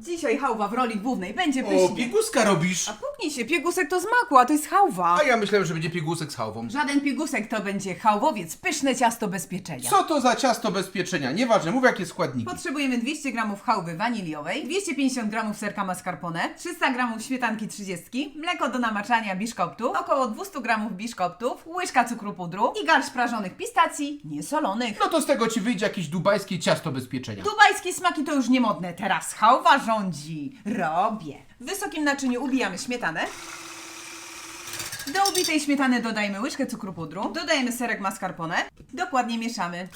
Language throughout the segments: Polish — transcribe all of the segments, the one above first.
Dzisiaj hałwa w roli głównej będzie O, pysznie. pieguska robisz! A puknij się, piegusek to z maku, a to jest hałwa. A ja myślałem, że będzie piegusek z hałwą. Żaden piegusek to będzie hałwowiec, pyszne ciasto bez pieczenia. Co to za ciasto bez pieczenia? Nieważne, mów jakie składniki. Potrzebujemy 200 g hałwy waniliowej, 250 g serka mascarpone, 300 g śmietanki 30, mleko do namaczania biszkoptu, około 200 g biszkoptów, łyżka cukru pudru i garść prażonych pistacji, niesolonych. No to z tego ci wyjdzie jakieś dubajskie ciasto bez pieczenia. Dubajskie smaki to już niemodne, teraz hałwa rządzi. Robię. W wysokim naczyniu ubijamy śmietanę. Do ubitej śmietany dodajemy łyżkę cukru pudru, dodajemy serek mascarpone, dokładnie mieszamy.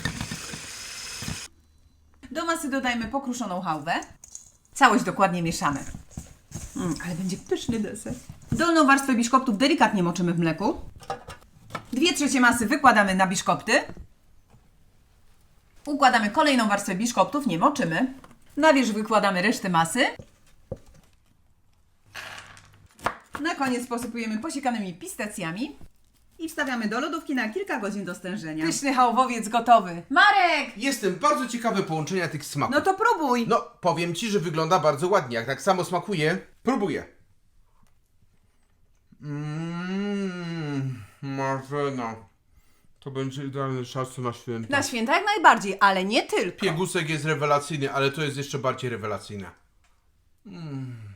Do masy dodajmy pokruszoną hałwę. Całość dokładnie mieszamy. Mm, ale będzie pyszny deser. Dolną warstwę biszkoptów delikatnie moczymy w mleku. Dwie trzecie masy wykładamy na biszkopty. Układamy kolejną warstwę biszkoptów, nie moczymy. Na wierzch wykładamy resztę masy. Na koniec posypujemy posiekanymi pistacjami i wstawiamy do lodówki na kilka godzin do stężenia. Pyszny hałwowiec gotowy. Marek! Jestem bardzo ciekawy połączenia tych smaków. No to próbuj. No, powiem ci, że wygląda bardzo ładnie. Jak tak samo smakuje, próbuję. Mmm, Marzena. To będzie idealny czas na święta. Na święta jak najbardziej, ale nie tylko. Piegusek jest rewelacyjny, ale to jest jeszcze bardziej rewelacyjne. Mm.